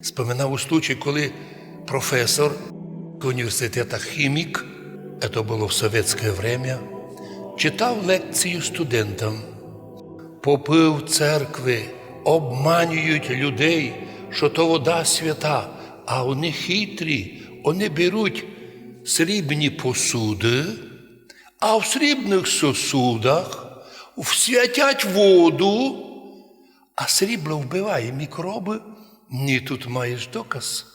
Споминав у случай, коли професор університету хімік, це було в совєтське время, читав лекцію студентам. Попи в церкви обманюють людей, що то вода свята, а вони хитрі, вони беруть срібні посуди, а в срібних сосудах святять воду, а срібло вбиває мікроби. Ні, тут маєш доказ.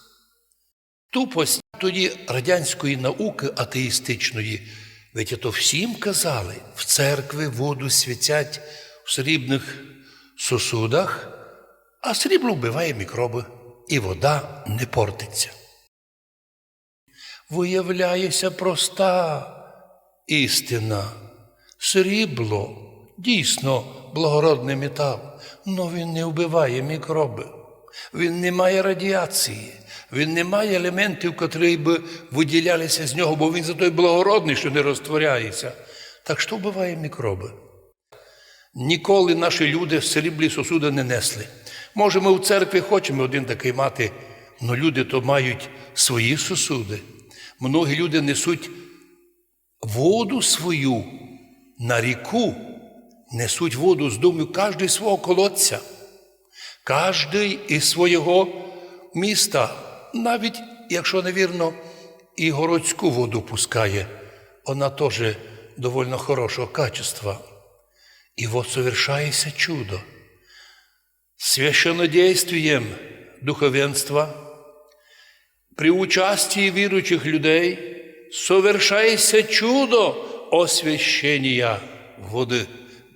Тупость тоді радянської науки атеїстичної, ведь то всім казали, в церкви воду святять в срібних сосудах, а срібло вбиває мікроби, і вода не портиться. Виявляється проста істина. Срібло дійсно благородний метал, але він не вбиває мікроби. Він не має радіації, він не має елементів, котрі б виділялися з нього, бо він за той благородний, що не розтворяється. Так що вбиває мікроби? Ніколи наші люди в сріблі сосуди не несли. Може, ми в церкві хочемо один такий мати, але люди то мають свої сосуди. Многі люди несуть воду свою на ріку, несуть воду з дому кожен свого колодця, кожен із свого міста, навіть якщо невірно, і городську воду пускає, вона теж доволі хорошого качества. И вот совершается чудо. Священнодействием духовенства при участии верующих людей совершается чудо освящения воды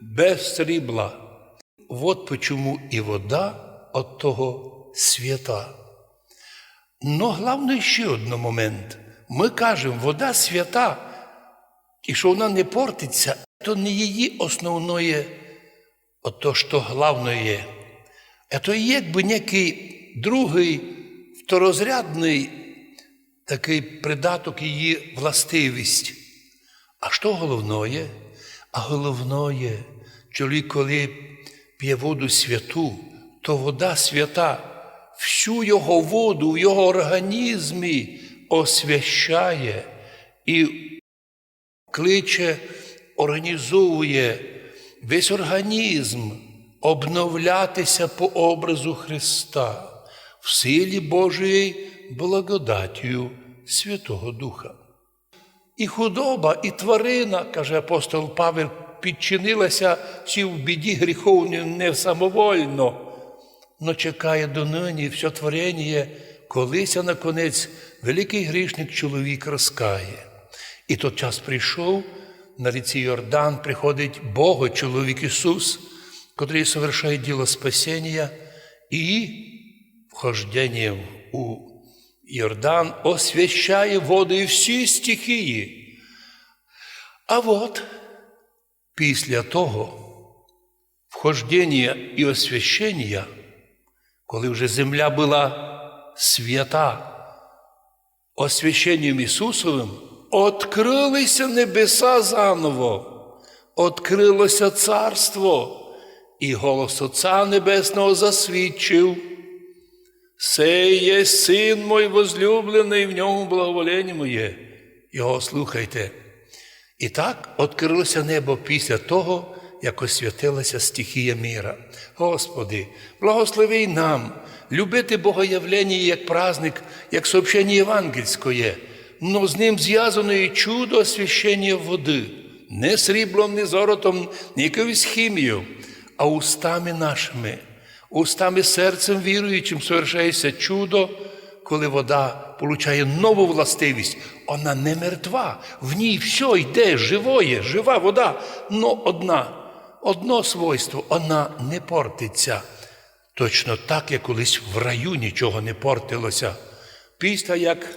без срібла. Вот почему и вода от того свята. Но головне ще один момент. Ми кажемо, вода свята, і що вона не портиться, то не її основне, ото що головне. Це є якби некий другий второзрядний такий придаток її властивість. А що головне? А головне, чоловік, коли п'є воду святу, то вода свята всю його воду в його організмі освящає і кличе, організовує весь організм обновлятися по образу Христа в силі Божої благодаттю Святого Духа. І худоба, і тварина, каже апостол Павел, підчинилася чи в біді гріховні не самовольно, но чекає донині все творення, колися наконець великий грішник чоловік розкає. І тот час прийшов, на ріці Йордан приходить Бог, чоловік Ісус, котрий совершає діло спасіння і вхожденням у Йордан освящає водою всі стихії. А от після того вхождення і освящення, коли вже земля була свята, освященням Ісусовим, Открилися небеса заново, открилося царство, і голос Отця Небесного засвідчив. Сей є син мой возлюблений, в ньому благоволення моє. Його слухайте. І так відкрилося небо після того, як освятилася стихія міра. Господи, благослови нам любити Богоявлення як праздник, як сообщення євангельське, но з ним зв'язано і чудо освящення води, не сріблом, не золотом, не якоюсь хімією, а устами нашими, устами серцем віруючим совершається чудо, коли вода получає нову властивість. Вона не мертва, в ній все йде, живоє, жива вода, но одна, одно свойство, вона не портиться. Точно так, як колись в раю нічого не портилося. Після як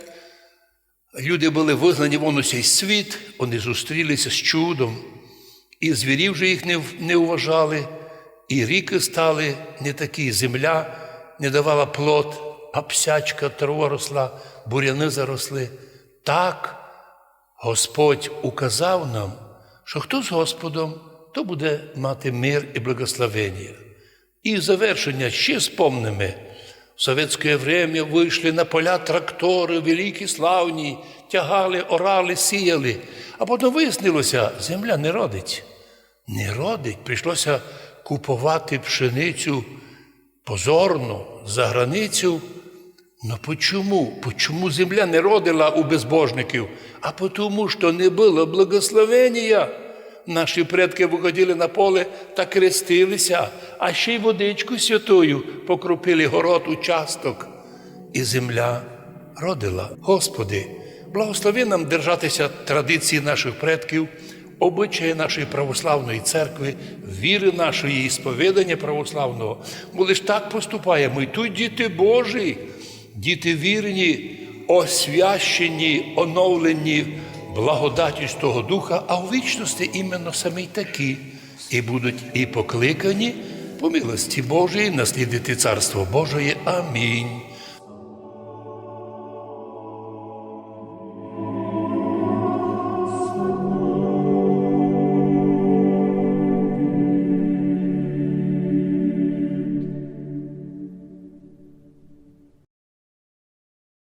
Люди були вигнані вон у цей світ, вони зустрілися з чудом, і звірів вже їх не, не вважали, і ріки стали не такі, земля не давала плод, а псячка трава росла, буряни заросли. Так Господь указав нам, що хто з Господом, то буде мати мир і благословення. І завершення ще спомнимо В советское время вийшли на поля трактори, великі, славні, тягали, орали, сіяли. А потім вияснилося, земля не родить. Не родить. Прийшлося купувати пшеницю позорно за границю. Но почему? Почему земля не родила у безбожників? А потому що не було благословення. Наші предки виходили на поле та крестилися, а ще й водичку святою покропили город участок. І земля родила. Господи, благослови нам держатися традиції наших предків, обичаї нашої православної церкви, віри нашої і сповідання православного. Бо лиш так поступаємо. І тут діти Божі, діти вірні, освящені, оновлені благодаті того Духа, а у вічності іменно самі такі, і будуть і покликані по милості Божої наслідити Царство Божої. Амінь.